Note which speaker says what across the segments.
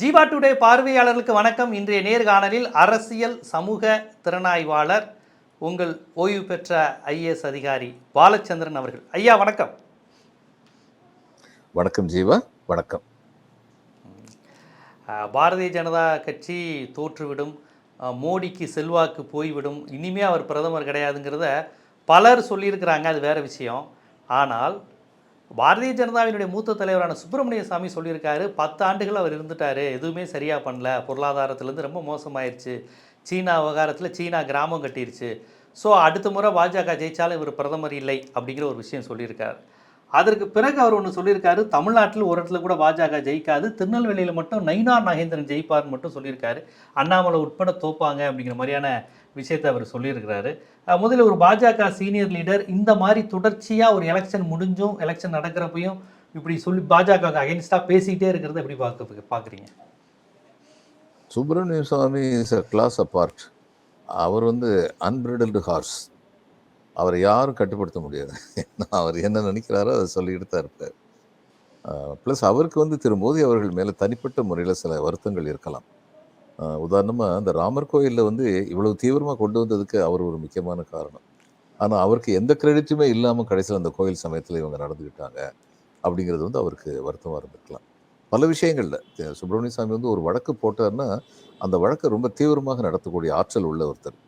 Speaker 1: Jeeva today பார்வையாளர்களுக்கு வணக்கம். இன்றைய நேர்காணலில் அரசியல் சமூக திறனாய்வாளர் உங்கள் ஓய்வு பெற்ற ஐஏஎஸ் அதிகாரி பாலச்சந்திரன் அவர்கள். ஐயா வணக்கம்.
Speaker 2: வணக்கம் ஜீவா வணக்கம்.
Speaker 1: பாரதிய ஜனதா கட்சி தோற்றுவிடும். மோடிக்கு செல்வாக்கு போய்விடும். இனிமே அவர் பிரதமர் கிடையாதுங்கிறத பலர் சொல்லியிருக்கிறாங்க. அது வேற விஷயம். ஆனால் பாரதிய ஜனதாவினுடைய மூத்த தலைவரான சுப்பிரமணிய சாமி சொல்லியிருக்காரு. பத்து ஆண்டுகள் அவர் இருந்துட்டார். எதுவுமே சரியாக பண்ணல. பொருளாதாரத்துலேருந்து ரொம்ப மோசமாயிருச்சு. சீனா விவகாரத்தில் சீனா கிராமம் கட்டிருச்சு. ஸோ அடுத்த முறை பாஜக ஜெயிச்சாலும் இவர் பிரதமர் இல்லை அப்படிங்கிற ஒரு விஷயம் சொல்லியிருக்காரு. அதற்கு பிறகு அவர் ஒன்று சொல்லியிருக்காரு தமிழ்நாட்டில் ஒரு இடத்துல கூட பாஜக ஜெயிக்காது திருநெல்வேலியில் மட்டும் நயினார் நாகேந்திரன் ஜெயிப்பார்னு மட்டும் சொல்லியிருக்காரு. அண்ணாமலை உட்பட தோப்பாங்க அப்படிங்கிற மாதிரியான விஷயத்தை அவர் சொல்லியிருக்கிறாரு. முதல்ல ஒரு பாஜக சீனியர் லீடர் இந்த மாதிரி தொடர்ச்சியாக ஒரு எலெக்ஷன் முடிஞ்சும் எலெக்ஷன் நடக்கிறப்பையும் இப்படி சொல்லி பாஜக அகைன்ஸ்டாக பேசிக்கிட்டே இருக்கிறத எப்படி பார்க்க பார்க்குறீங்க?
Speaker 2: Subramanian Swamy is a class apart அவர் வந்து அன்பிரிடல்டு ஹார்ஸ் அவரை யாரும் கட்டுப்படுத்த முடியாது. அவர் என்ன நினைக்கிறாரோ அதை சொல்லிக்கிட்டு தான் இருப்பார். ப்ளஸ் அவருக்கு வந்து திரு மோடி அவர்கள் மேலே தனிப்பட்ட முறையில் சில வருத்தங்கள் இருக்கலாம். உதாரணமாக அந்த ராமர் கோயிலில் வந்து இவ்வளவு தீவிரமாக கொண்டு வந்ததுக்கு அவர் ஒரு முக்கியமான காரணம். ஆனால் அவருக்கு எந்த கிரெடிட்டுமே இல்லாமல் கடைசியில் அந்த கோயில் சமயத்தில் இவங்க நடந்துக்கிட்டாங்க அப்படிங்கிறது வந்து அவருக்கு வருத்தமாக இருந்திருக்கலாம். பல விஷயங்களில் சுப்பிரமணிய சாமி வந்து ஒரு வழக்கு போட்டார்னா அந்த வழக்கை ரொம்ப தீவிரமாக நடத்தக்கூடிய ஆற்றல் உள்ள ஒருத்தர்.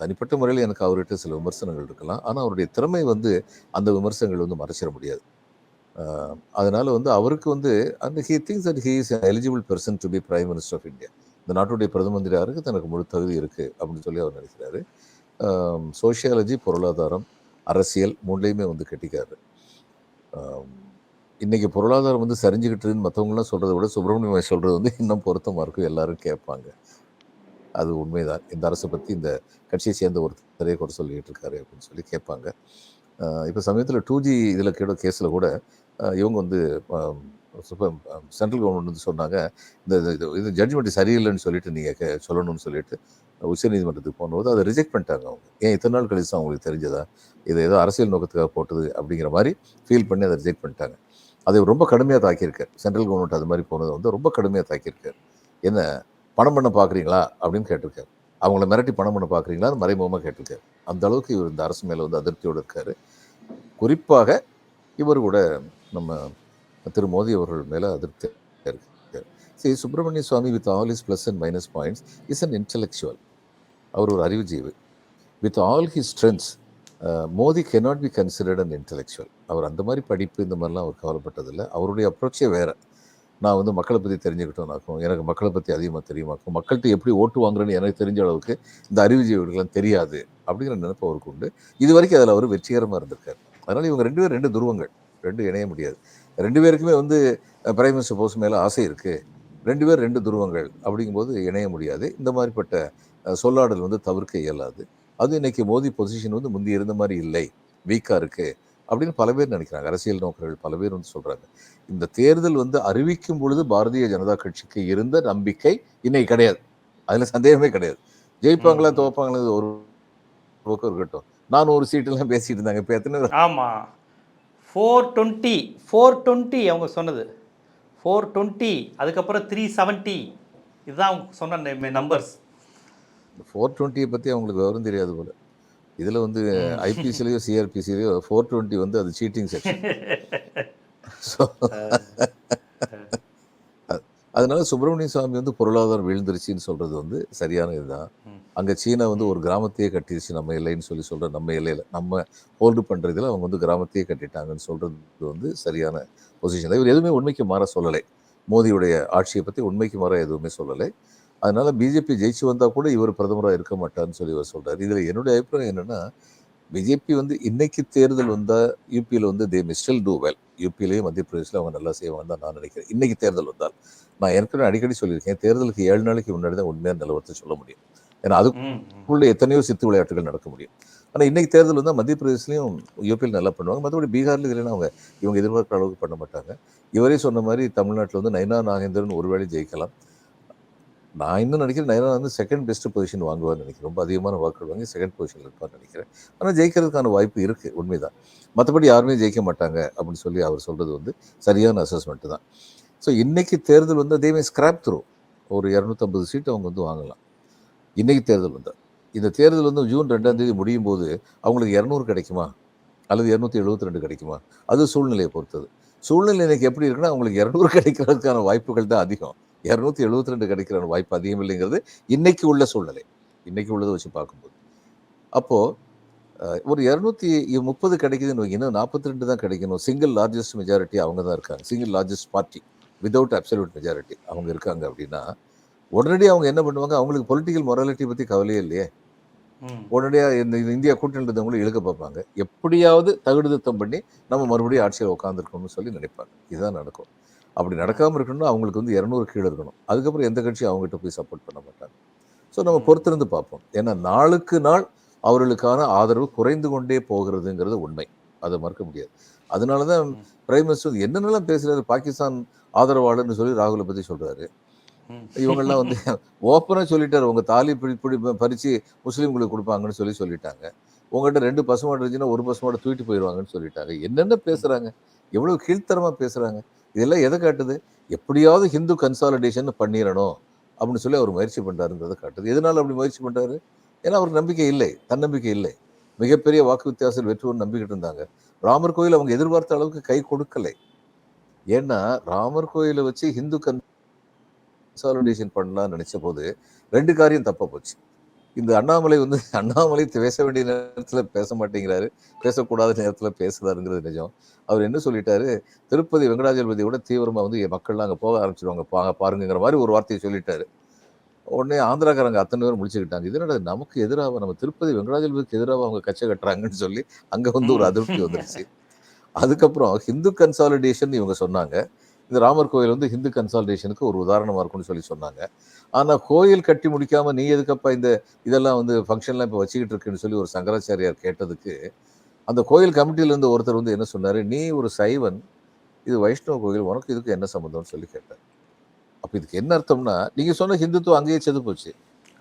Speaker 2: தனிப்பட்ட முறையில் எனக்கு அவர்கிட்ட சில விமர்சனங்கள் இருக்கலாம். ஆனால் அவருடைய திறமை வந்து அந்த விமர்சனங்கள் வந்து மறைச்சிட முடியாது. அதனால் வந்து அவருக்கு வந்து அந்த he thinks that he is eligible person to be prime minister of India இந்த நாட்டுடைய பிரதம மந்திரியாருக்கு தனக்கு முழு தகுதி இருக்குது அப்படின்னு சொல்லி அவர் நினைக்கிறாரு. சோஷியாலஜி பொருளாதாரம் அரசியல் மூணுலேயுமே வந்து கெட்டிக்காரு. இன்றைக்கி பொருளாதாரம் வந்து சரிஞ்சுக்கிட்டுன்னு மற்றவங்களாம் சொல்கிறத விட சுப்பிரமணியம் சொல்கிறது வந்து இன்னும் பொருத்தமாக இருக்கும். எல்லாரும் கேட்பாங்க. அது உண்மைதான். இந்த அரசை பற்றி இந்த கட்சியை சேர்ந்த ஒருத்தரே கூட சொல்லிக்கிட்டு இருக்காரு அப்படின்னு சொல்லி கேட்பாங்க. இப்போ சமயத்தில் டூ ஜி இதில் கூட கேஸில் கூட இவங்க வந்து சென்ட்ரல் கவர்மெண்ட் வந்து சொன்னாங்க இந்த இது- இது ஜட்ஜ்மெண்ட் சரியில்லைன்னு சொல்லிட்டு நீங்கள் கே சொல்லணும்னு சொல்லிட்டு உச்சநீதிமன்றத்துக்கு போகும்போது அதை ரிஜெக்ட் பண்ணிட்டாங்க அவங்க. ஏன் இத்தனை நாள் கழிச்சு தான் அவங்களுக்கு தெரிஞ்சதா? இது ஏதோ அரசியல் நோக்கத்துக்காக போட்டது அப்படிங்கிற மாதிரி ஃபீல் பண்ணி அதை ரிஜெக்ட் பண்ணிட்டாங்க. அதை ரொம்ப கடுமையாக தாக்கியிருக்கார். சென்ட்ரல் கவர்மெண்ட் அது மாதிரி போனது வந்து ரொம்ப கடுமையாக தாக்கியிருக்கார். என்ன பணம் பண்ண பார்க்குறீங்களா அப்படின்னு கேட்டிருக்காரு. அவங்கள மிரட்டி பணம் பண்ண பார்க்குறீங்களான்னு மறைமுகமாக கேட்டிருக்காரு. அந்த அளவுக்கு இவர் இந்த அரசு மேலே வந்து அதிருப்தியோடு இருக்கார். குறிப்பாக இவர் கூட நம்ம திரு மோடி அவர்கள் மேலே அதிருப்தி இருக்கார். சரி Subramanian Swamy with all his plus and minus points is an intellectual அவர் ஒரு அறிவுஜீவி. With all his strengths Modi cannot be considered an intellectual அவர் அந்த மாதிரி படிப்பு இந்த மாதிரிலாம் அவர் கவலைப்பட்டதில்லை. அவருடைய அப்ரோச்சே வேறு. நான் வந்து மக்களை பற்றி தெரிஞ்சுக்கிட்டோம்னாக்கும் எனக்கு மக்களை பற்றி அதிகமாக தெரியுமாக்கும் மக்கள்கிட்ட எப்படி ஓட்டு வாங்குறேன்னு எனக்கு தெரிஞ்ச அளவுக்கு இந்த அறிவுஜீவிகளுக்கெல்லாம் தெரியாது அப்படிங்கிற நினைப்பு அவருக்கு உண்டு. இது வரைக்கும் அதில் அவர் வெற்றிகரமாக இருந்திருக்காரு. அதனால் இவங்க ரெண்டு பேரும் ரெண்டு துருவங்கள் ரெண்டு இணைய முடியாது. ரெண்டு பேருக்குமே வந்து பிரைம் மினிஸ்டர் போஸ்ட் மேலே ஆசை இருக்குது ரெண்டு பேர் ரெண்டு துருவங்கள் அப்படிங்கும்போது இணைய முடியாது. இந்த மாதிரிப்பட்ட சொல்லாடல் வந்து தவிர்க்க இயலாது. அது இன்றைக்கி மோதி பொசிஷன் வந்து முந்தி இருந்த மாதிரி இல்லை. வீக்காக இருக்குது அப்படின்னு பல பேர் நினைக்கிறாங்க. அரசியல் நோக்கர்கள் பல பேர் வந்து சொல்கிறாங்க இந்த தேர்தல் வந்து அறிவிக்கும் பொழுது பாரதிய ஜனதா கட்சிக்கு இருந்த நம்பிக்கை இன்னைக்கு கிடையாது. அதில் சந்தேகமே கிடையாது. ஜெயிப்பாங்களா இது ஒரு பக்கம் இருக்கட்டும். நான் ஒரு சீட்டெல்லாம் பேசிட்டு இருந்தாங்க. இப்போ எத்தனை
Speaker 1: ஆமாம் ஃபோர் டுவெண்ட்டி ஃபோர் டுவெண்ட்டி அவங்க சொன்னது. ஃபோர் டுவெண்ட்டி அதுக்கப்புறம் த்ரீ செவன்ட்டி இதுதான் அவங்க சொன்ன நம்பர்ஸ்.
Speaker 2: ஃபோர் டுவெண்ட்டியை பற்றி அவங்களுக்கு விவரம் தெரியாது போல. இதில் வந்து ஐபிசிலையோ சிஆர்பிசிலையோ ஃபோர் டுவெண்ட்டி வந்து அது சீட்டிங் செக்ஷன் ஸோ அதனால சுப்பிரமணிய சுவாமி வந்து பொருளாதாரம் விழுந்துருச்சுன்னு சொல்றது வந்து சரியான இதுதான். அங்க சீனா வந்து ஒரு கிராமத்தையே கட்டிடுச்சு நம்ம எல்லைன்னு சொல்லி சொல்ற நம்ம எல்லையில நம்ம ஹோல்டு பண்றதுல அவங்க வந்து கிராமத்தையே கட்டிட்டாங்கன்னு சொல்றது வந்து சரியான பொசிஷன் இவர் எதுவுமே உண்மைக்கு மாற சொல்லலை. மோடியுடைய ஆட்சியை பத்தி உண்மைக்கு மாற எதுவுமே சொல்லலை. அதனால பிஜேபி ஜெயிச்சு வந்தா கூட இவர் பிரதமராக இருக்க மாட்டார்னு சொல்லி இவர் சொல்றாரு. இதுல என்னுடைய அபிப்பிராயம் என்னன்னா பிஜேபி வந்து இன்னைக்கு தேர்தல் வந்தா யூபியில் வந்து தே மிஸ்டில் டூ வெல் யூபியிலேயும் மத்திய பிரதேசில் அவங்க நல்லா செய்வாங்க தான் நான் நினைக்கிறேன். இன்னைக்கு தேர்தல் வந்தால். நான் ஏற்கனவே அடிக்கடி சொல்லியிருக்கேன் தேர்தலுக்கு ஏழு நாளைக்கு முன்னாடி தான் உண்மையான நிலவரத்தை சொல்ல முடியும். ஏன்னா அதுக்குள்ள. எத்தனையோ சித்து விளையாட்டுகள் நடக்க முடியும். ஆனால் இன்னைக்கு தேர்தல் வந்து மத்திய பிரதேசலையும் யூபியில் நல்லா பண்ணுவாங்க. மற்றபடி பீகார்ல இல்லைன்னா அவங்க இவங்க எதிர்பார்க்குற அளவுக்கு பண்ண மாட்டாங்க. இவரே சொன்ன மாதிரி தமிழ்நாட்டில் வந்து நயனா நாகேந்திரன் ஒருவேளை ஜெயிக்கலாம். நான் இன்னும் நினைக்கிறேன் நயனா வந்து செகண்ட் பெஸ்ட் பொசிஷன் வாங்குவார்னு நினைக்கிறேன். ரொம்ப அதிகமான வாக்குகள் வாங்கி செகண்ட் பொசிஷனில் இருப்பார்னு நினைக்கிறேன். ஆனால் ஜெயிக்கிறதுக்கான வாய்ப்பு இருக்குது உண்மைதான். மற்றபடி யாருமே ஜெயிக்க மாட்டாங்க அப்படின்னு சொல்லி அவர் சொல்கிறது வந்து சரியான அசஸ்மெண்ட்டு தான். ஸோ இன்றைக்கி தேர்தல் வந்து அதே மாதிரி ஸ்கிராப் த்ரூ ஒரு இரநூத்தம்பது சீட் அவங்க வந்து வாங்கலாம். இன்றைக்கி தேர்தல் வந்தால் இந்த தேர்தல் வந்து ஜூன் ரெண்டாம் தேதி முடியும் போது அவங்களுக்கு இரநூறு கிடைக்குமா? அல்லது இரநூத்தி எழுபத்தி ரெண்டு கிடைக்குமா? அது சூழ்நிலையை பொறுத்தது. சூழ்நிலை இன்றைக்கி எப்படி இருக்குன்னா அவங்களுக்கு இரநூறு கிடைக்கிறதுக்கான வாய்ப்புகள் தான் அதிகம். இரநூத்தி எழுபத்தி ரெண்டு கிடைக்கிற வாய்ப்பு அதிகம் இல்லைங்கிறது இன்னைக்கு உள்ள சூழ்நிலை. இன்னைக்கு உள்ளதை வச்சு பார்க்கும்போது. அப்போது ஒரு இரநூத்தி முப்பது கிடைக்குதுன்னு வைங்க, இன்னும் நாற்பத்தி ரெண்டு தான் கிடைக்கணும். சிங்கிள் லார்ஜஸ்ட் மெஜாரிட்டி அவங்க தான் இருக்காங்க. Single largest party without absolute majority அவங்க இருக்காங்க அப்படின்னா உடனடி அவங்க என்ன பண்ணுவாங்க? அவங்களுக்கு பொலிட்டிக்கல் மொராலிட்டி பற்றி கவலையே இல்லையே. உடனடியாக இந்த இந்த இந்தியா கூட்டணியில் இருந்தவங்களும் இழுக்க பார்ப்பாங்க. எப்படியாவது தகுடுதத்தம் பண்ணி நம்ம மறுபடியும் ஆட்சியில் உட்காந்துருக்கணும்னு சொல்லி நினைப்பாங்க. இதுதான் நடக்கும். அப்படி நடக்காமல் இருக்கணும்னா அவங்களுக்கு வந்து இரநூறு கீழே இருக்கணும். அதுக்கப்புறம் எந்த கட்சியும் அவங்ககிட்ட போய் சப்போர்ட் பண்ண மாட்டாங்க. ஸோ நம்ம பொறுத்திருந்து பார்ப்போம். ஏன்னா நாளுக்கு நாள் அவர்களுக்கான ஆதரவு குறைந்து கொண்டே போகிறதுங்கிறது உண்மை. அதை மறுக்க முடியாது. அதனால தான் பிரைம் மினிஸ்டர் என்னென்னலாம் பேசுறாரு? பாகிஸ்தான் ஆதரவாளர்னு சொல்லி ராகுலை பற்றி சொல்றாரு.
Speaker 1: ம்.
Speaker 2: இவங்கெல்லாம் வந்து ஓப்பனாக சொல்லிட்டாரு. உங்க தாலி பிடி பிடி பறிச்சு முஸ்லீம்களுக்கு கொடுப்பாங்கன்னு சொல்லி சொல்லிட்டாங்க. உங்கள்கிட்ட ரெண்டு பசுமாடு இருந்துச்சுன்னா ஒரு பசுமாடு தூக்கிட்டு போயிடுவாங்கன்னு சொல்லிட்டாங்க. என்னென்ன பேசுறாங்க? எவ்வளவு கீழ்த்தரமா பேசுறாங்க? இதெல்லாம் எதை காட்டுது? எப்படியாவது ஹிந்து கன்சாலிடேஷன் பண்ணிடணும் அப்படின்னு சொல்லி அவர் முயற்சி பண்ணுறாருங்கிறத காட்டுது. எதனால் அப்படி முயற்சி பண்ணுறாரு ஏன்னா அவருக்கு நம்பிக்கை இல்லை தன்னம்பிக்கை இல்லை. மிகப்பெரிய வாக்கு வித்தியாசத்தில் வெற்றி நம்பிக்கிட்டு இருந்தாங்க. ராமர் கோயில் அவங்க எதிர்பார்த்த அளவுக்கு கை கொடுக்கலை. ஏன்னா ராமர் கோயிலை வச்சு ஹிந்து கன்சாலிடேஷன் பண்ணலாம்னு நினச்ச போது ரெண்டு காரியம் தப்பாக போச்சு. இந்த அண்ணாமலை வந்து அண்ணாமலை பேச வேண்டிய நேரத்தில் பேச மாட்டேங்கிறாரு. பேசக்கூடாத நேரத்தில் பேசுறாருங்கிறது நிஜம். அவர் என்ன சொல்லிட்டாரு? திருப்பதி வெங்கடாஜலபதி விட தீவிரமா வந்து மக்கள்லாம் அங்கே போக ஆரம்பிச்சிருவாங்க. பா பாருங்கிற மாதிரி ஒரு வார்த்தையை சொல்லிட்டாரு. உடனே ஆந்திராக்காரங்க அத்தனை பேரும் முடிச்சுக்கிட்டாங்க. இது என்னடா நமக்கு எதிராக நம்ம திருப்பதி வெங்கடாஜலபதிக்கு எதிராக அவங்க கச்சை கட்டுறாங்கன்னு சொல்லி அங்க வந்து ஒரு அதிருப்தி வந்துருச்சு. அதுக்கப்புறம் ஹிந்து கன்சாலிடேஷன் இவங்க சொன்னாங்க. இந்த ராமர் கோயில் வந்து ஹிந்து கன்சாலிடேஷனுக்கு ஒரு உதாரணமா இருக்கும்னு சொல்லி சொன்னாங்க. ஆனா கோயில் கட்டி முடிக்காம நீ எதுக்கப்பா இந்த இதெல்லாம் வந்து ஃபங்க்ஷன்லாம் இப்போ வச்சுக்கிட்டு இருக்குன்னு சொல்லி ஒரு சங்கராச்சாரியார் கேட்டதுக்கு அந்த கோயில் கமிட்டியில இருந்து ஒருத்தர் வந்து என்ன சொன்னாரு? நீ ஒரு சைவன் இது வைஷ்ணவ கோயில் உனக்கு இதுக்கு என்ன சம்மந்தம்னு சொல்லி கேட்டார். அப்ப இதுக்கு என்ன அர்த்தம்னா நீங்க சொன்ன ஹிந்துத்துவம் அங்கேயே செத்து போச்சு.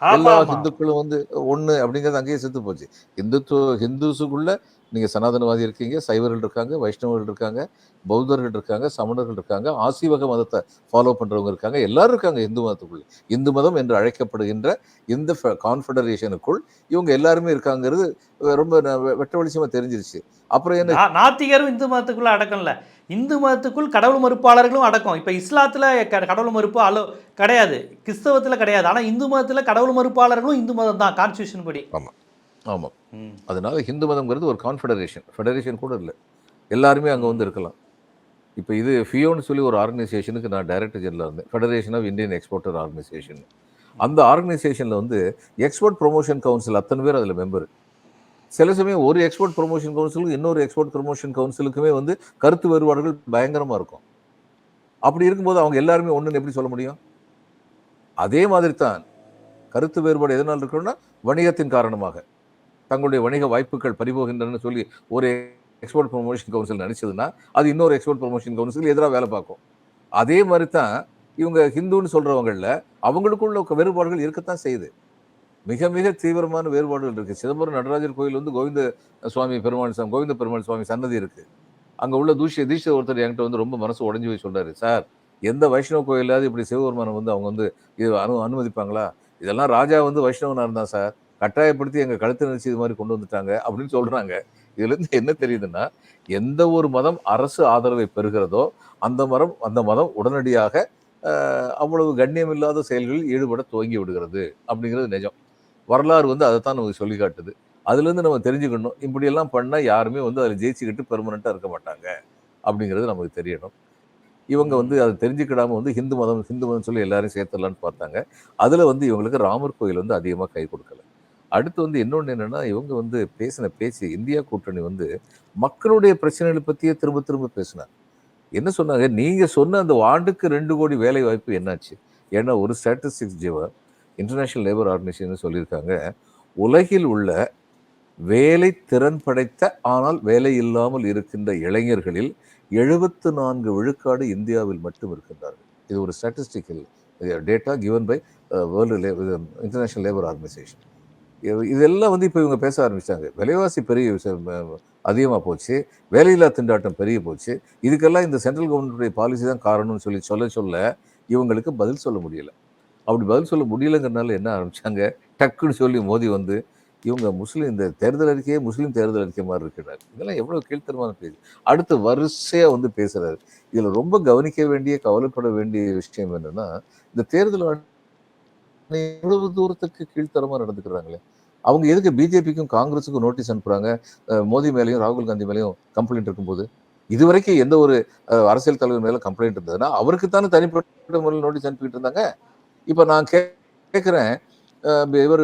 Speaker 2: எல்லா. ஹிந்துக்களும் வந்து ஒண்ணு அப்படிங்கிறது அங்கேயே செத்து போச்சு. ஹிந்துத்துவ ஹிந்துஸுக்குள்ள நீங்க சனாதனவாதி இருக்கீங்க சைவர்கள் இருக்காங்க வைஷ்ணவர்கள் இருக்காங்க பௌத்தர்கள் இருக்காங்க சமணர்கள் இருக்காங்க ஆசீவக மதத்தை ஃபாலோ பண்றவங்க இருக்காங்க எல்லாரும் இருக்காங்க இந்து மதத்துக்குள்ள. இந்து மதம் என்று அழைக்கப்படுகின்ற இந்த கான்ஃபெடரேஷனுக்குள் இவங்க எல்லாருமே இருக்காங்கிறது ரொம்ப வெட்ட வெளிச்சமா தெரிஞ்சிருச்சு. அப்புறம் என்ன?
Speaker 1: நாத்திகரும் இந்து மதத்துக்குள்ள அடக்கம் இல்ல இந்து மதத்துக்குள் கடவுள் மறுப்பாளர்களும் அடக்கம். இப்ப இஸ்லாத்துல க- கடவுள் மறுப்பு அலோ கிடையாது. கிறிஸ்தவத்துல கிடையாது. ஆனா இந்து மதத்துல கடவுள் மறுப்பாளர்களும் இந்து மதம் தான் கான்ஸ்டியூஷன் படி.
Speaker 2: ஆமா.
Speaker 1: ம்.
Speaker 2: அதனால ஹிந்து மதம்ங்கிறது ஒரு கான்ஃபெடரேஷன் ஃபெடரேஷன் கூட இல்லை. எல்லாருமே அங்கே வந்து இருக்கலாம். இப்போ இது ஃபியோன்னு சொல்லி ஒரு ஆர்கனைசேஷனுக்கு நான் டைரக்டர் ஜெனரலாக இருந்தேன். Federation of Indian exporter organisation அந்த ஆர்கனைசேஷனில் வந்து எக்ஸ்போர்ட் ப்ரொமோஷன் கவுன்சில் அத்தனை பேர் அதில் மெம்பர் சில சமயம் ஒரு எக்ஸ்போர்ட் ப்ரொமோஷன் கவுன்சிலுக்கு இன்னொரு எக்ஸ்போர்ட் ப்ரொமோஷன் கவுன்சிலுக்குமே வந்து கருத்து வேறுபாடுகள் பயங்கரமாக இருக்கும். அப்படி இருக்கும்போது அவங்க எல்லாருமே ஒன்றுன்னு எப்படி சொல்ல முடியும்? அதே மாதிரி தான் கருத்து வேறுபாடு எதனால் இருக்கணும்னா வணிகத்தின் காரணமாக. தங்களுடைய வணிக வாய்ப்புகள் பறிபோகின்றன சொல்லி ஒரு எக்ஸ்போர்ட் ப்ரொமோஷன் கவுன்சில் நினச்சதுன்னா அது இன்னொரு எக்ஸ்போர்ட் ப்ரொமோஷன் கவுன்சில் எதிராக வேலை பார்க்கும். அதே மாதிரி தான் இவங்க ஹிந்துன்னு சொல்கிறவங்களில் அவங்களுக்குள்ள வேறுபாடுகள் இருக்கத்தான் செய்யுது. மிக மிக தீவிரமான வேறுபாடுகள் இருக்குது சிதம்பரம் நடராஜர் கோயில் வந்து கோவிந்த சுவாமி பெருமாள் சாமி கோவிந்த பெருமாள் சுவாமி சன்னதி இருக்குது அங்கே உள்ள தூஷிய தீஷ ஒருத்தர் என்கிட்ட வந்து ரொம்ப மனசு உடஞ்சி போய் சொல்கிறாரு சார் எந்த வைஷ்ணவ கோயிலாவது இப்படி சிவபெருமானை வந்து அவங்க வந்து இது அனு அனுமதிப்பாங்களா? இதெல்லாம் ராஜா வந்து வைஷ்ணவனாக இருந்தான் சார்? கட்டாயப்படுத்தி எங்கள் கழுத்து நினைச்சு இது மாதிரி கொண்டு வந்துட்டாங்க அப்படின்னு சொல்கிறாங்க இதுலேருந்து என்ன தெரியுதுன்னா எந்த ஒரு மதம் அரசு ஆதரவை பெறுகிறதோ அந்த மரம் அந்த மதம் உடனடியாக அவ்வளவு அவ்வளவு கண்ணியமில்லாத செயல்களில் ஈடுபட துவங்கி விடுகிறது அப்படிங்கிறது நிஜம். வரலாறு வந்து அதைத்தான் நமக்கு சொல்லி காட்டுது. அதுலேருந்து நம்ம தெரிஞ்சுக்கணும் இப்படியெல்லாம் பண்ணால் யாருமே வந்து அதில் ஜெயிச்சுக்கிட்டு பெர்மனண்ட்டாக இருக்க மாட்டாங்க அப்படிங்கிறது நமக்கு தெரியணும். இவங்க வந்து அதை தெரிஞ்சுக்கிடாமல் வந்து ஹிந்து மதம் ஹிந்து மதம் சொல்லி எல்லாரையும் சேர்த்துடலான்னு பார்த்தாங்க. அதில் வந்து இவங்களுக்கு ராமர் கோயில் வந்து அதிகமாக கை கொடுக்கல. அடுத்து வந்து இன்னொன்று என்னென்னா இவங்க வந்து பேசின பேச்சு இந்தியா கூட்டணி வந்து மக்களுடைய பிரச்சனைகளை பற்றியே திரும்ப திரும்ப பேசினாங்க. என்ன சொன்னாங்க? நீங்கள் சொன்ன அந்த ஆண்டுக்கு ரெண்டு கோடி வேலை வாய்ப்பு என்னாச்சு? ஏன்னா ஒரு statistics Geneva international labour organisation சொல்லியிருக்காங்க. உலகில் உள்ள வேலை திறன் படைத்த ஆனால் வேலை இல்லாமல் இருக்கின்ற இளைஞர்களில் எழுபத்து நான்கு விழுக்காடு இந்தியாவில் மட்டும் இருக்கின்றார்கள். இது ஒரு statistical data given by world international labour organisation இதெல்லாம் வந்து இப்போ இவங்க பேச ஆரம்பிச்சாங்க விலைவாசி பெரிய விஷயம், அதிகமாக போச்சு. வேலையில்லா திண்டாட்டம் பெரிய போச்சு. இதுக்கெல்லாம் இந்த சென்ட்ரல் கவர்மெண்ட்டுடைய பாலிசி தான் காரணம்னு சொல்லி சொல்ல சொல்ல இவங்களுக்கு பதில் சொல்ல முடியல. அப்படி பதில் சொல்ல முடியலங்கிறனால என்ன ஆரம்பித்தாங்க டக்குன்னு சொல்லி மோதி வந்து இவங்க முஸ்லீம் இந்த தேர்தல் அறிக்கையே முஸ்லீம் தேர்தல் அறிக்கை மாதிரி இருக்கிறார். இதெல்லாம் எவ்வளோ கீழ்த்தரமான பேச்சு. அடுத்து வரிசையாக வந்து பேசுகிறாரு இதில் ரொம்ப கவனிக்க வேண்டிய கவலைப்பட வேண்டிய விஷயம் என்னென்னா இந்த தேர்தல் இவ்வளவு தூரத்துக்கு கீழ்த்தரமாக நடந்துக்கிறாங்களே. அவங்க எதுக்கு பிஜேபிக்கும் காங்கிரஸுக்கும் நோட்டீஸ் அனுப்புறாங்க? மோடி மேலேயும் ராகுல் காந்தி மேலேயும் கம்ப்ளைண்ட் இருக்கும்போது. இதுவரைக்கும் எந்த ஒரு அரசியல் தலைவர் மேலே கம்ப்ளைண்ட் இருந்ததுன்னா அவருக்கு தானே தனிப்பட்ட முறையில் நோட்டீஸ் அனுப்பிட்டு இருந்தாங்க. இப்போ நான் கே கேட்குறேன் இவர்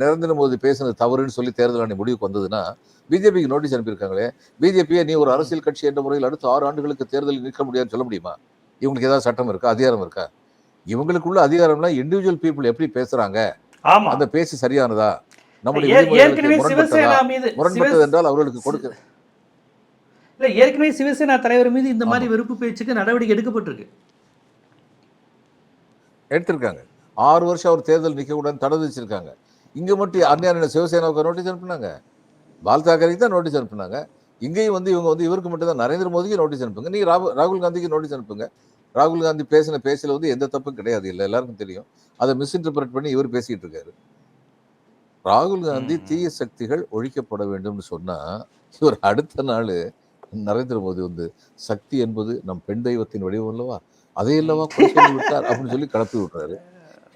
Speaker 2: நரேந்திர மோடி பேசுனது தவறுன்னு சொல்லி தேர்தல் ஆணைய முடிவுக்கு வந்ததுன்னா பிஜேபிக்கு நோட்டீஸ் அனுப்பியிருக்காங்களே? பிஜேபியை நீ ஒரு அரசியல் கட்சி என்ற முறையில் அடுத்த ஆறு ஆண்டுகளுக்கு தேர்தலில் நிற்க முடியாதுன்னு சொல்ல முடியுமா? இவங்களுக்கு ஏதாவது சட்டம் இருக்கா? அதிகாரம் இருக்கா? இவங்களுக்குள்ள அதிகாரம்னா இண்டிவிஜுவல் பீப்புள் எப்படி பேசுகிறாங்க
Speaker 1: ஆமா.
Speaker 2: அந்த பேச்சு சரியானதா? நம்முடைய
Speaker 1: ஏற்கனவே
Speaker 2: முரண்பட்டதா?
Speaker 1: சிவசேனா மீது
Speaker 2: முரண்பட்டது
Speaker 1: சிவ-
Speaker 2: என்றால் அவர்களுக்கு கொடுக்க
Speaker 1: இல்ல ஏற்கனவே சிவசேனா தலைவர் மீது இந்த மாதிரி வெறுப்பு பேச்சுக்கு நடவடிக்கை எடுக்கப்பட்டிருக்கு.
Speaker 2: எடுத்திருக்காங்க. ஆறு வருஷம் அவர் தேர்தல் நிற்க கூடாதுன்னு தடை வச்சிருக்காங்க இங்க மட்டும் அந்நியான சிவசேனாவுக்கு நோட்டீஸ் அனுப்புனாங்க. பால் தாக்கரேக்கு தான் நோட்டீஸ் அனுப்புனாங்க. இங்கேயும் வந்து இவங்க வந்து இவருக்கு மட்டும் தான் நரேந்திர மோடிக்கு நோட்டீஸ் அனுப்புங்க. நீங்க ராகு- ராகுல் காந்திக்கு நோட்டீஸ் அனுப்புங்க. ராகுல் காந்தி பேசின பேச்சில் வந்து எந்த தப்பும் கிடையாது. இல்லை எல்லாருக்கும் தெரியும். அதை மிஸ்இன்டர்பிரட் பண்ணி இவர் பேசிட்டு இருக்காரு. ராகுல் காந்தி. தீய சக்திகள் ஒழிக்கப்பட வேண்டும்னு சொன்னா இவர் அடுத்த நாள் நரேந்திர மோடி வந்து சக்தி என்பது நம் பெண் தெய்வத்தின் வடிவம் அல்லவா? குறை சொல்லி விட்டார் அப்படின்னு சொல்லி கலப்பி விட்டுறாரு.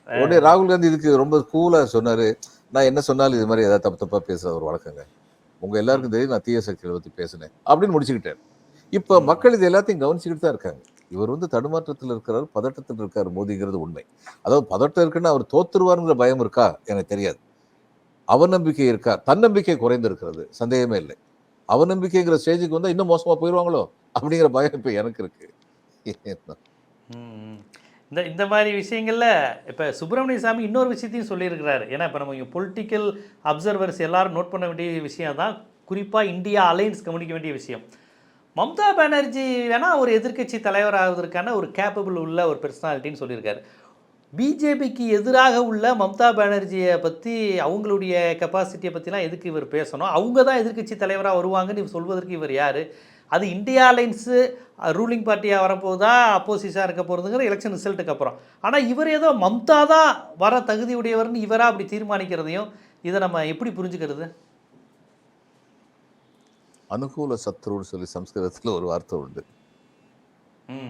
Speaker 2: உடனே ராகுல் காந்தி இதுக்கு ரொம்ப கூலா சொன்னாரு. நான் என்ன சொன்னாலும் இது மாதிரி ஏதாவது தப்பு தப்பா பேசுற ஒரு வழக்கங்க. உங்க எல்லாருக்கும் தெரியும் நான் தீய சக்திகளை பத்தி பேசினேன் அப்படின்னு முடிச்சுக்கிட்டாரு. இப்ப. மக்கள் இது எல்லாத்தையும் கவனிச்சுக்கிட்டு தான் இருக்காங்க. இவர் வந்து தடுமாற்றத்தில் இருக்கிறார் பதட்டத்தில் இருக்கார் மோதிங்கிறது உண்மை. அதாவது பதட்டம் இருக்குன்னு அவர் தோத்துருவாருங்கிற பயம் இருக்கா? எனக்கு தெரியாது. அவநம்பிக்கை இருக்கா? தன்னம்பிக்கை குறைந்திருக்கிறது. சந்தேகமே இல்லை. அவநம்பிக்கைங்கிற ஸ்டேஜுக்கு வந்தால் இன்னும் மோசமாக போயிடுவாங்களோ அப்படிங்கிற பயம் இப்போ எனக்கு இருக்கு.
Speaker 1: இந்த இந்த மாதிரி விஷயங்களில் இப்போ சுப்பிரமணிய சாமி இன்னொரு விஷயத்தையும் சொல்லியிருக்கிறாரு. ஏன்னா இப்போ நம்ம இங்கே பொலிட்டிக்கல் அப்சர்வர்ஸ் எல்லாரும் நோட் பண்ண வேண்டிய விஷயம் தான் குறிப்பாக இந்தியா அலையன்ஸ் கவனிக்க வேண்டிய விஷயம். மம்தா பானர்ஜி வேணால் ஒரு எதிர்க்கட்சி தலைவராவதற்கான ஒரு கேப்பபிள் உள்ள ஒரு பர்சனாலிட்டின்னு சொல்லியிருக்காரு. பிஜேபிக்கு எதிராக உள்ள மம்தா பானர்ஜியை பற்றி அவங்களுடைய கெப்பாசிட்டியை பற்றிலாம் எதுக்கு இவர் பேசணும்? அவங்க தான் எதிர்க்கட்சி தலைவராக வருவாங்கன்னு சொல்வதற்கு இவர் யார்? அது இந்தியா அலைன்ஸு ரூலிங் பார்ட்டியாக வரப்போகுதா? அப்போசிஸாக இருக்க போகிறதுங்கிற எலெக்ஷன் ரிசல்ட்டுக்கு அப்புறம். ஆனால் இவர் ஏதோ மம்தா தான் வர தகுதியுடையவர்னு இவராக அப்படி தீர்மானிக்கிறதையும் இதை நம்ம எப்படி புரிஞ்சுக்கிறது?
Speaker 2: அனுகூல சத்ருன்னு சொல்லி சம்ஸ்கிருதத்துல ஒரு வார்த்தை உண்டு.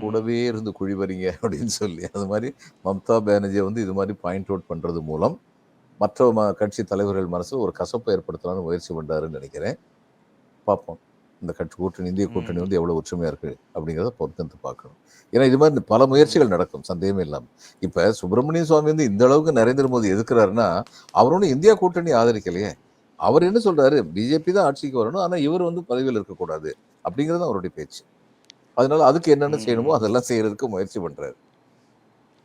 Speaker 2: கூடவே இருந்து குழிவரிங்க அப்படின்னு சொல்லி. அது மாதிரி மம்தா பானர்ஜியை வந்து இது மாதிரி பாயிண்ட் அவுட் பண்றது மூலம் மற்ற ம- கட்சி தலைவர்கள் மனசுல ஒரு கசப்பை ஏற்படுத்தலாம்னு முயற்சி பண்றாருன்னு நினைக்கிறேன். பார்ப்போம். இந்த கட்சி கூட்டணி இந்திய கூட்டணி வந்து எவ்வளவு ஒற்றுமையா இருக்கு அப்படிங்கிறத பொறுத்து பார்க்கணும். ஏன்னா இது மாதிரி பல முயற்சிகள் நடக்கும் சந்தேகமே இல்லாம. இப்ப சுப்பிரமணிய சுவாமி வந்து இந்த அளவுக்கு நரேந்திர மோடி எதுக்குறாருன்னா அவர் ஒன்றும் இந்தியா கூட்டணி ஆதரிக்கலையே. அவர் என்ன சொல்றாரு? பிஜேபி தான் ஆட்சிக்கு வரணும். ஆனா இவர் வந்து பதவியில் இருக்கக்கூடாது. அப்படிங்கிறது தான் அவருடைய பேச்சு. அதனால அதுக்கு என்னென்ன. செய்யணுமோ அதெல்லாம் செய்யறதுக்கு முயற்சி பண்றாரு.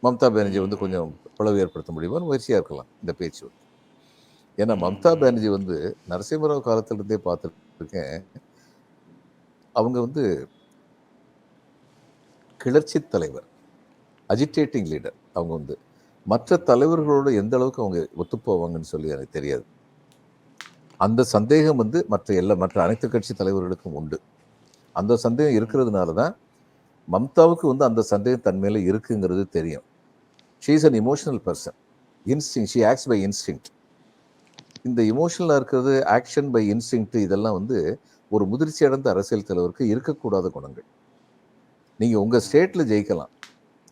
Speaker 2: மம்தா பானர்ஜி வந்து கொஞ்சம் பிளவு ஏற்படுத்த முடியுமான்னு முயற்சியா இருக்கலாம் இந்த பேச்சு வந்து. ஏன்னா மம்தா. பானர்ஜி வந்து நரசிம்மராவ் காலத்துல இருந்தே பார்த்துட்டு இருக்கேன் அவங்க வந்து கிளர்ச்சி தலைவர் அஜிடேட்டிங் லீடர் அவங்க வந்து மற்ற தலைவர்களோட எந்த அளவுக்கு அவங்க ஒத்துப்போவாங்கன்னு சொல்லி எனக்கு தெரியாது. அந்த சந்தேகம் வந்து மற்ற எல்லா மற்ற அனைத்து கட்சி தலைவர்களுக்கும் உண்டு. அந்த சந்தேகம் இருக்கிறதுனால தான் மம்தாவுக்கு வந்து அந்த சந்தேகம் தன் இருக்குங்கிறது தெரியும். She is an emotional person instinct she acts by instinct இந்த இமோஷனலாக இருக்கிறது ஆக்ஷன் பை இன்ஸ்டிங் இதெல்லாம் வந்து ஒரு முதிர்ச்சி அடைந்த அரசியல் தலைவருக்கு இருக்கக்கூடாத குணங்கள். நீங்கள் உங்கள் ஸ்டேட்டில் ஜெயிக்கலாம்.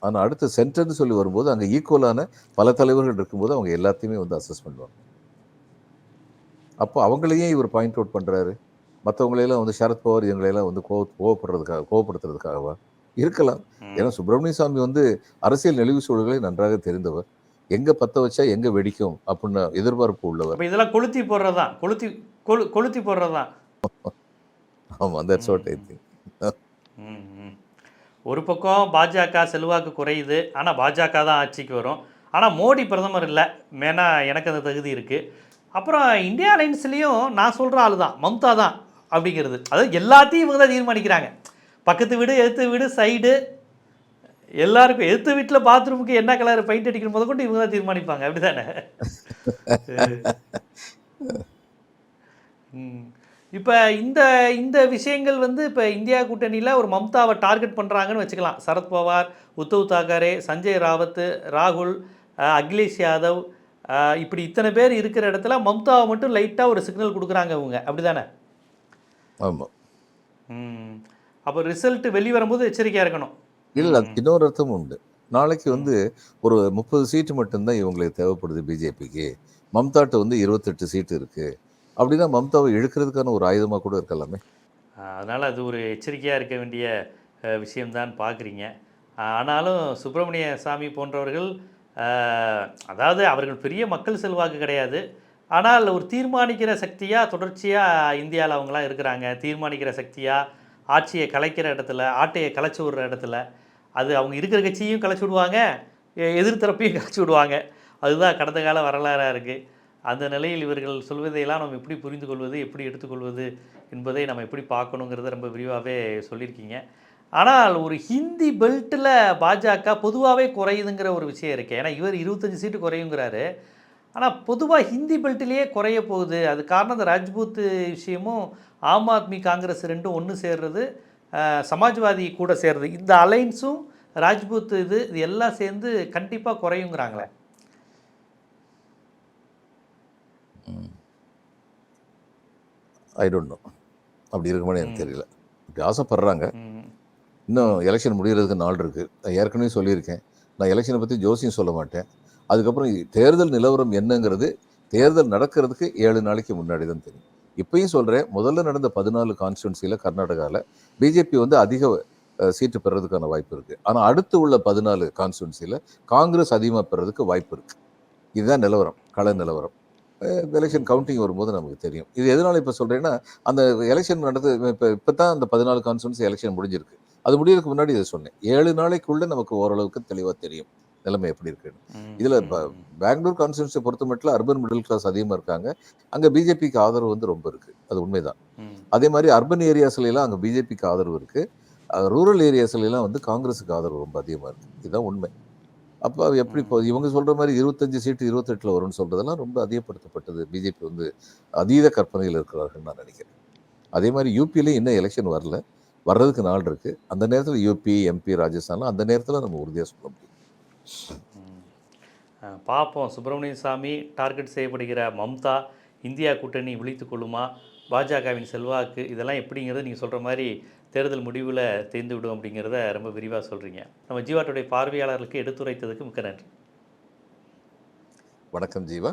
Speaker 2: ஆனால் அடுத்த சென்டர்னு சொல்லி வரும்போது அங்கே ஈக்குவலான பல தலைவர்கள் இருக்கும்போது அவங்க எல்லாத்தையுமே வந்து அசஸ் பண்ணுவாங்க. அப்போ அவங்களையே இவர் பாயிண்ட் அவுட் பண்ணுறாரு மற்றவங்களையெல்லாம் வந்து சரத்பவார் இவங்களையெல்லாம் வந்து கோவ கோவப்படுறதுக்காக கோவப்படுத்துறதுக்காகவா? இருக்கலாம். ஏன்னா சுப்பிரமணிய சாமி வந்து அரசியல் நெளிவு சூழல்களை நன்றாக தெரிந்தவர். எங்க பத்த வச்சா எங்க வெடிக்கும் அப்படின்னு எதிர்பார்ப்பு உள்ளவர்.
Speaker 1: அப்போ இதெல்லாம் கொளுத்தி போடுறது? கொளுத்தி கொளு கொளுத்தி போடுறது? தான்
Speaker 2: ஆமா தட்ஸ் வாட் ஐ திங்க்.
Speaker 1: ஒரு பக்கம் பாஜக செல்வாக்கு குறையுது. ஆனால் பாஜக தான் ஆட்சிக்கு வரும். ஆனால் மோடி பிரதமர் இல்லை. மேனா எனக்கு அந்த தகுதி இருக்குது அப்புறம் இந்தியா அலைன்ஸ்லேயும் நான் சொல்கிற ஆள் தான் மம்தா தான் அப்படிங்கிறது. அதாவது எல்லாத்தையும் இவங்க தான் தீர்மானிக்கிறாங்க. பக்கத்து வீடு எதிர்த்து வீடு சைடு எல்லாருக்கும் எதிர்த்து வீட்டில் பாத்ரூமுக்கு என்ன கலர் பெயிண்ட் அடிக்கணும் முத கொண்டு இவங்க தான் தீர்மானிப்பாங்க. அப்படி தானே இப்போ இந்த இந்த விஷயங்கள் வந்து இப்போ இந்தியா கூட்டணியில் ஒரு மம்தாவை டார்கெட் பண்ணுறாங்கன்னு வச்சுக்கலாம். சரத்பவார் உத்தவ் தாக்கரே சஞ்சய் ராவத் ராகுல் அகிலேஷ் யாதவ் இப்படி இத்தனை பேர் இருக்கிற இடத்துல மம்தாவை மட்டும் லைட்டாக ஒரு சிக்னல் கொடுக்குறாங்க இவங்க. அப்படி தானே
Speaker 2: ஆமாம்
Speaker 1: அப்போ ரிசல்ட் வெளிவரும்போது எச்சரிக்கையாக இருக்கணும்.
Speaker 2: இல்லை இன்னொரு அர்த்தம் உண்டு. நாளைக்கு வந்து ஒரு முப்பது சீட்டு மட்டும்தான் இவங்களுக்கு தேவைப்படுது பிஜேபிக்கு. மம்தாட்ட வந்து இருபத்தெட்டு சீட்டு இருக்கு. அப்படின்னா மம்தாவை இழுக்கிறதுக்கான ஒரு ஆயுதமாக கூட இருக்கலாமே.
Speaker 1: அதனால் அது ஒரு எச்சரிக்கையாக இருக்க வேண்டிய விஷயம்தான் பார்க்குறீங்க ஆனாலும் சுப்பிரமணிய சாமி போன்றவர்கள் அதாவது அவர்கள் பெரிய மக்கள் செல்வாக்கு கிடையாது. ஆனால் ஒரு தீர்மானிக்கிற சக்தியாக தொடர்ச்சியாக இந்தியாவில் அவங்களாம் இருக்கிறாங்க. தீர்மானிக்கிற சக்தியாக ஆட்சியை கலைக்கிற இடத்துல ஆட்டையை கலைச்சி விடுற இடத்துல அது அவங்க இருக்கிற கட்சியும் கலைச்சி விடுவாங்க எதிர்த்தரப்பையும் கலைச்சி விடுவாங்க. அதுதான் கடந்த கால வரலாறாக இருக்குது அந்த நிலையில் இவர்கள் சொல்வதையெல்லாம் நம்ம எப்படி புரிந்து கொள்வது எப்படி எடுத்துக்கொள்வது என்பதை நம்ம எப்படி பார்க்கணுங்கிறத ரொம்ப விரிவாகவே சொல்லியிருக்கீங்க. ஆனால் ஒரு ஹிந்தி பெல்ட்டில் பாஜக பொதுவாகவே குறையுதுங்கிற ஒரு விஷயம் இருக்குது ஏன்னா இவர் இருபத்தஞ்சி சீட்டு குறையுங்கிறாரு. ஆனால் பொதுவாக ஹிந்தி பெல்ட்டிலேயே குறைய போகுது. அது காரணம் இந்த ராஜ்பூத் விஷயமும் ஆம் ஆத்மி காங்கிரஸ் ரெண்டும் ஒன்று சேர்றது சமாஜ்வாதி கூட சேர்றது. இந்த அலைன்ஸும் ராஜ்பூத் இது இது எல்லாம் சேர்ந்து கண்டிப்பாக குறையுங்கிறாங்களே.
Speaker 2: ஐ டோன்ட் நோ அப்படி இருக்குமான்னு எனக்கு தெரியல. ஆசைப்படுறாங்க. இன்னும் எலெக்ஷன் முடிகிறதுக்கு நாள் இருக்குது நான் ஏற்கனவே சொல்லியிருக்கேன். நான் எலெக்ஷனை பற்றி ஜோசியம் சொல்ல மாட்டேன். அதுக்கப்புறம் தேர்தல் நிலவரம் என்னங்கிறது தேர்தல் நடக்கிறதுக்கு ஏழு நாளைக்கு முன்னாடி தான் தெரியும். இப்பயும் சொல்கிறேன் முதல்ல நடந்த பதினாலு கான்ஸ்டுவன்சியில் கர்நாடகாவில் பிஜேபி வந்து அதிக சீட்டு பெறதுக்கான வாய்ப்பு இருக்குது ஆனால் அடுத்து உள்ள பதினாலு கான்ஸ்டுவன்சியில் காங்கிரஸ் அதிகமாக பெறதுக்கு வாய்ப்பு இருக்குது இதுதான் நிலவரம் கள நிலவரம். எலெக்ஷன் கவுண்டிங் வரும்போது நமக்கு தெரியும். இது எதனால இப்போ சொல்கிறேன்னா அந்த எலெக்ஷன் நடந்து இப்போ இப்போ தான் அந்த பதினாலு கான்ஸ்டுவன்சி எலெக்ஷன் முடிஞ்சிருக்கு. அது முடியறதுக்கு முன்னாடி இதை சொன்னேன். ஏழு நாளைக்குள்ள நமக்கு ஓரளவுக்கு தெளிவாக தெரியும். நிலைமை எப்படி இருக்குன்னு. இதுல. பெங்களூர் கான்ஸ்டியூன்சியை பொறுத்த மட்டும் அர்பன் மிடில் கிளாஸ் அதிகமாக இருக்காங்க. அங்கே பிஜேபிக்கு ஆதரவு வந்து ரொம்ப இருக்கு. அது உண்மைதான். அதே மாதிரி அர்பன் ஏரியாஸ்ல எல்லாம் அங்கே பிஜேபிக்கு ஆதரவு இருக்கு. ரூரல் ஏரியாஸ்ல எல்லாம் வந்து காங்கிரஸுக்கு ஆதரவு ரொம்ப அதிகமாக இருக்கு. இதுதான் உண்மை. அப்போ எப்படி இப்போ இவங்க சொல்ற மாதிரி இருபத்தஞ்சு சீட்டு இருபத்தெட்டுல வரும்னு சொல்றதெல்லாம் ரொம்ப அதிகப்படுத்தப்பட்டது பிஜேபி வந்து அதீத கற்பனையில் இருக்கிறார்கள் நான் நினைக்கிறேன். அதே மாதிரி யூபியிலையும் இன்னும் எலெக்ஷன் வரல. வர்றதுக்கு நாள் இருக்கு. அந்த நேரத்தில் யூபி எம்பி ராஜஸ்தான்லாம் அந்த நேரத்தில் நம்ம உறுதியாக சொல்ல முடியும்.
Speaker 1: பார்ப்போம் சுப்பிரமணிய சாமி டார்கெட் செய்யப்படுகிற மம்தா இந்தியா கூட்டணி விழித்து கொள்ளுமா பாஜகவின் செல்வாக்கு இதெல்லாம் எப்படிங்கிறது நீங்கள் சொல்கிற மாதிரி தேர்தல் முடிவில் தெரிந்து விடும் அப்படிங்கிறத ரொம்ப விரிவாக சொல்கிறீங்க நம்ம ஜீவாட்டுடைய பார்வையாளர்களுக்கு எடுத்துரைத்ததுக்கு மிக்க நன்றி.
Speaker 2: வணக்கம் ஜீவா.